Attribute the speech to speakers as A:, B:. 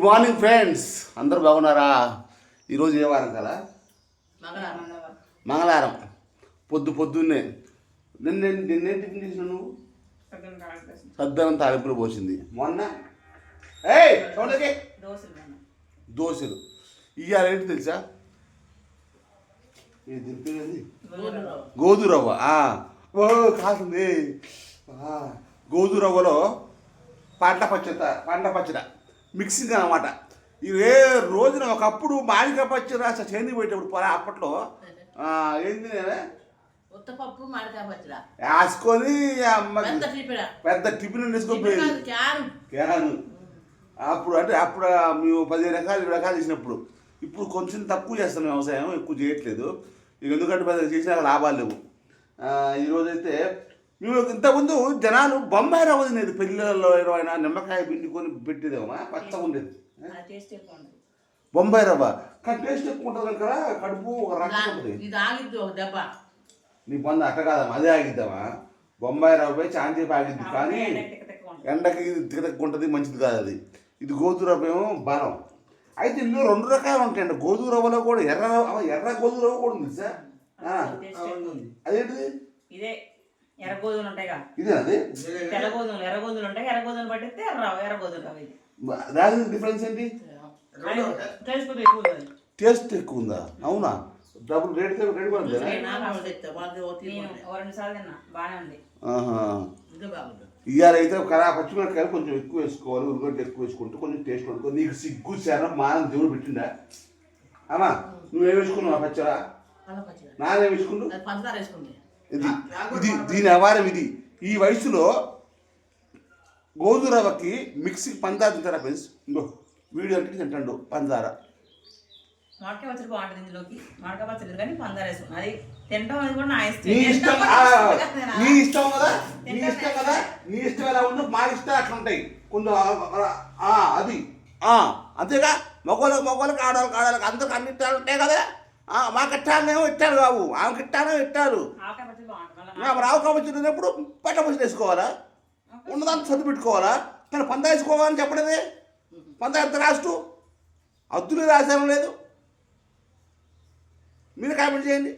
A: Good morning friends అందరూ బాగున్నారా? ఈరోజు ఏ వారం కదా? మంగళవారం పొద్దు పొద్దున్నే. నిన్న నిన్నేం టిఫిన్ చేసిన నువ్వు? సద్దనం తాలింపులు పోసింది. మొన్న? ఏయ్ దోశలు ఇవాళ ఏంటి తెలుసా? ఇది దీని పేరు ఏంది? గోధుమ రవ్వ ఆ. ఓ కాస్తుంది ఆ, గోధుమ రవ్వలో పంట పచ్చట పంట పచ్చడ. మిక్సింగ్ అనమాట ఇవే రోజున ఒకప్పుడు మామిడికాయ పచ్చడి అసలు చేనికి పోయేటప్పుడు పొల అప్పట్లో ఏంది
B: ఉత్తపప్పు మామిడికాయ పచ్చడ.
A: వేసుకొని
B: పెద్ద టిఫిన్?
A: వేసుకొని
B: కాదు క్యాన్.
A: అప్పుడు అంటే అప్పుడు మేము పదిహేను రకాలు ఇరవై రకాలు చేసినప్పుడు. ఇప్పుడు కొంచెం తక్కువ చేస్తాం వ్యవసాయం ఎక్కువ చేయట్లేదు. ఇక ఎందుకంటే పెద్ద చేసినా లాభాలు లేవు. ఈరోజైతే ఇంతకుముందు జనాలు బొంబాయి రవ్వ తినేది పెళ్ళిళ్ళలో అయినా నిమ్మకాయ పిండుకొని పెట్టేదేమా పచ్చగా ఉండేది. బొంబాయి రవ్వ. కానీ టేస్ట్ ఎక్కువ ఉంటుంది కదా కడుపు ఒక రకం ఉంటుంది. నీ పొంద అట్ట కాదమ్మా అదే ఆగిద్దామా? బొంబాయి రవ్వ చాంచేపు ఆగిద్ది. కానీ ఎండకి ఇది తిరగకుంటుంది మంచిది కాదు అది. ఇది గోధుమ రవ్వ ఏమో బలం. అయితే ఇందులో రెండు రకాలు ఉంటాయండి గోధుమ రవ్వలో కూడా ఎర్ర రవ్వ ఎర్ర గోధుమ రవ్వ కూడా ఉంది సార్ అదేంటిది?
C: ఇదే ఎర్ర గోధుమలు ఉంటాయిగా
A: ఇదే అది
C: తెల్ల గోధుమలు ఎర్ర గోధుమలు ఉంటాయి ఎర్ర గోధుమలు పట్టిస్తే ఎర్ర ఎర్ర గోధుమలు అవి
A: దాని డిఫరెన్స్ ఏంటి
C: తెలుసుకుంటే ఎక్కువ ఉంది
A: టేస్ట్ ఎక్కువ ఉందా? అవునా? డబుల్ రేట్ రేట్ కూడా
C: రెండు సార్లు తిన్నా బాగానే ఉంది.
A: ఆహా.
B: ఇది బాగుంది.
A: ఇవాళ అయితే కరా పచ్చిమిరపకాయలు కొంచెం ఎక్కువ వేసుకోవాలి ఉల్లిగడ్డ ఎక్కువ వేసుకుంటే కొంచెం టేస్ట్ ఉంటుంది నీకు సిగ్గు శరం మానం దేవుడు పెట్టిండా? అమ్మా నువ్వేం వేసుకున్నావు పచ్చరా నానేం వేసుకుంటు
B: పంచదార వేసుకుంది.
A: ఇది ఇది దీని వ్యవహారం ఇది. ఈ వయసులో గోధుమ రవ్వకి మిక్సీ పంచదార తింటారా ఫ్రెండ్స్? ఇంకో వీడియో అంటే తింటాడు పంచదార
C: మామిడికాయ పచ్చడి బాగుంటుంది ఇందులోకి. మామిడికాయ పచ్చడి కానీ పందారు అది అది కూడా నా ఇష్టం.
A: నీ ఇష్టం నీ
C: కదా.
A: ఇష్టం కదా? నీ ఇష్టం కదా? నీ ఇష్టం ఎలా ఉందో మా ఇష్టం అట్లా ఉంటాయి. కొంచెం అది. ఆ, అంతేగా? మగవాళ్ళకి మగవాళ్ళకి ఆడవాళ్ళకి ఆడవాళ్ళకి అందరికి అన్ని ఇట్టాలు ఉంటాయి కదా? ఆ, మాకు ఇట్టాలేమో ఇట్టాలు కావు ఆమెకి ఇట్టాలేమో ఇట్టాలు
C: ఆవకాయ పచ్చడి బాగుంటుంది
A: నా రావు కాబట్టి ఉన్నప్పుడు పట్ట పచ్చి వేసుకోవాలా? ఉన్నదాన్ని చదువు పెట్టుకోవాలా కానీ పంద వేసుకోవాలని చెప్పడమే. పంద ఎంత రాస్తూ? అద్దులు రాసాను లేదు. మీరు కామెంట్ చేయండి.